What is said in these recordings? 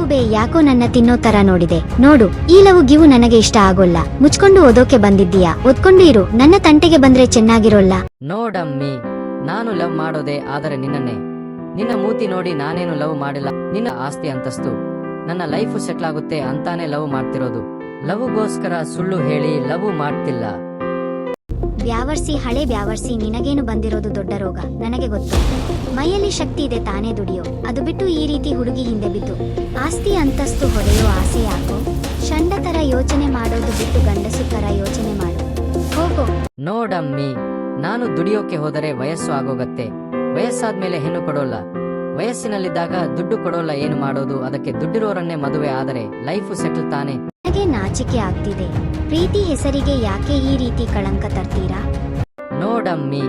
ಬೇ ಯಾಕೋ ನನ್ನ ತಿನ್ನೋ ತರ ನೋಡಿದೆ. ನೋಡು, ಈ ಲವು ಗಿವು ನನಗೆ ಇಷ್ಟ ಆಗೋಲ್ಲ. ಮುಚ್ಕೊಂಡು ಓದೋಕೆ ಬಂದಿದ್ದೀಯಾ? ಓದ್ಕೊಂಡು ಇರು, ನನ್ನ ತಂಟೆಗೆ ಬಂದ್ರೆ ಚೆನ್ನಾಗಿರೋಲ್ಲ. ನೋಡಮ್ಮಿ, ನಾನು ಲವ್ ಮಾಡೋದೆ ಆದರೆ ನಿನ್ನನ್ನೇ. ನಿನ್ನ ಮೂತಿ ನೋಡಿ ನಾನೇನು ಲವ್ ಮಾಡಿಲ್ಲ. ನಿನ್ನ ಆಸ್ತಿ ಅಂತಸ್ತು. ನನ್ನ ಲೈಫ್ ಸೆಟ್ಲ್ ಆಗುತ್ತೆ ಅಂತಾನೆ ಲವ್ ಮಾಡ್ತಿರೋದು. ಲವ್ಗೋಸ್ಕರ ಸುಳ್ಳು ಹೇಳಿ ಲವ್ ಮಾಡ್ತಿಲ್ಲ. ಬ್ಯಾವರ್ಸಿ ಹಳೆ ಬ್ಯಾವರ್ಸಿ ನಿನಗೇನು ಬಂದಿರೋದು ದೊಡ್ಡ ರೋಗ? ನನಗೆ ಗೊತ್ತು. ಮೈಯಲ್ಲಿ ಶಕ್ತಿ ಇದೆ ತಾನೇ ದುಡಿಯೋ. ಅದು ಬಿಟ್ಟು ಈ ರೀತಿ ಹುಡುಗಿ ಹಿಂದೆ ಬಿದ್ದು ಆಸ್ತಿ ಅಂತಸ್ತು ಹೊಡೆಯೋ ಆಸೆ ಯಾಕೋ? ಷಂಡ ತರ ಯೋಚನೆ ಮಾಡೋದು ಬಿಟ್ಟು ಗಂಡಸು ತರ ಯೋಚನೆ ಮಾಡು. ಹೋಗೋ ನೋಡಮ್ಮಿ, ನಾನು ದುಡಿಯೋಕೆ ಹೋದರೆ ವಯಸ್ಸು ಆಗೋಗತ್ತೆ. ವಯಸ್ಸಾದ್ಮೇಲೆ ಹೆಣ್ಣು ಕೊಡೋಲ್ಲ. ವಯಸ್ಸಿನಲ್ಲಿದ್ದಾಗ ದುಡ್ಡು ಕೊಡೋಲ್ಲ ಏನು ಮಾಡೋದು? ಅದಕ್ಕೆ ದುಡ್ಡಿರೋರನ್ನೇ ಮದುವೆ ಆದರೆ ಲೈಫ್ ಸೆಟ್ಲ್ ತಾನೆ. ನನಗೆ ನಾಚಿಕೆ ಆಗ್ತಿದೆ. ಪ್ರೀತಿ ಹೆಸರಿಗೆ ಯಾಕೆ ಈ ರೀತಿ ಕಳಂಕ ತರ್ತೀರಾ? ನೋಡಮ್ಮಿ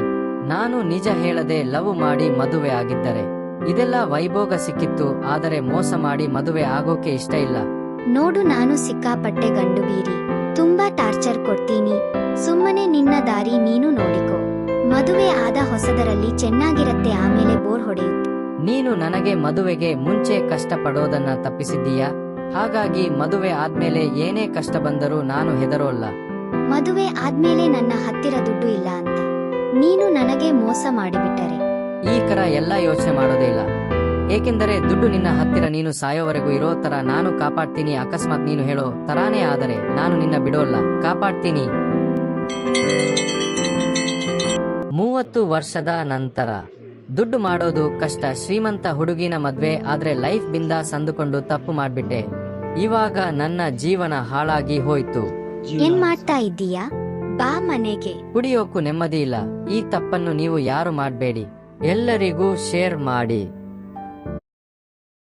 ನಾನು ನಿಜ ಹೇಳದೆ ಲವ್ ಮಾಡಿ ಮದುವೆ ಆಗಿದ್ದರೆ. ಇದೆಲ್ಲ ವೈಭೋಗ ಸಿಕ್ಕಿತ್ತು ಆದರೆ ಮೋಸ ಮಾಡಿ ಮದುವೆ ಆಗೋಕೆ ಇಷ್ಟ ಇಲ್ಲ. ನೋಡು ನಾನು ಸಿಕ್ಕಾಪಟ್ಟೆ ಗಂಡು ಬೀರಿ ತುಂಬಾ ಟಾರ್ಚರ್ ಕೊಡ್ತೀನಿ. ಸುಮ್ಮನೆ ನಿನ್ನ ದಾರಿ ನೀನು ನೋಡಿಕೋ. ಮದುವೆ ಆದ ಹೊಸದರಲ್ಲಿ ಚೆನ್ನಾಗಿರತ್ತೆ ಆಮೇಲೆ ಬೋರ್ ಹೊಡೆಯುತ್ತೆ. ನೀನು ನನಗೆ ಮದುವೆಗೆ ಮುಂಚೆ ಕಷ್ಟಪಡೋದನ್ನ ತಪ್ಪಿಸಿದ್ದೀಯಾ? ಹಾಗಾಗಿ ಮದುವೆ ಆದ್ಮೇಲೆ ಏನೇ ಕಷ್ಟ ಬಂದರೂ ನಾನು ಹೆದರೋಲ್ಲ ಮದುವೆ ಆದ್ಮೇಲೆ ನನ್ನ ಹತ್ತಿರ ದುಡ್ಡು ಇಲ್ಲ ಅಂತ. ನೀನು ನನಗೆ ಮೋಸ ಮಾಡಿಬಿಟ್ಟರೆ. ಈ ಕರ ಎಲ್ಲ ಯೋಚನೆ ಮಾಡೋದೇ ಇಲ್ಲ. ಏಕೆಂದರೆ ದುಡ್ಡು ನಿನ್ನ ಹತ್ತಿರ ನೀನು ಸಾಯೋವರೆಗೂ ಇರೋ ತರ ನಾನು ಕಾಪಾಡ್ತೀನಿ ಅಕಸ್ಮಾತ್ ನೀನು ಹೇಳೋ ತರಾನೇ ಆದರೆ ನಾನು ನಿನ್ನ ಬಿಡೋಲ್ಲ ಕಾಪಾಡ್ತೀನಿ. ಮೂವತ್ತು ವರ್ಷದ ನಂತರ ದುಡ್ಡು ಮಾಡೋದು ಕಷ್ಟ. ಶ್ರೀಮಂತ ಹುಡುಗಿನ ಮದ್ವೆ ಆದ್ರೆ ಲೈಫ್ ಬಿಂದ ಸಂದುಕೊಂಡು ತಪ್ಪು ಮಾಡ್ಬಿಟ್ಟೆ. ಇವಾಗ ನನ್ನ ಜೀವನ ಹಾಳಾಗಿ ಹೋಯ್ತು. ಏನ್ ಮಾಡ್ತಾ ಇದ್ದೀಯಾ? ಬಾ ಮನೆಗೆ. ಕುಡಿಯೋಕು ನೆಮ್ಮದಿ ಇಲ್ಲ. ಈ ತಪ್ಪನ್ನು ನೀವು ಯಾರು ಮಾಡಬೇಡಿ? ಎಲ್ಲರಿಗೂ ಶೇರ್ ಮಾಡಿ.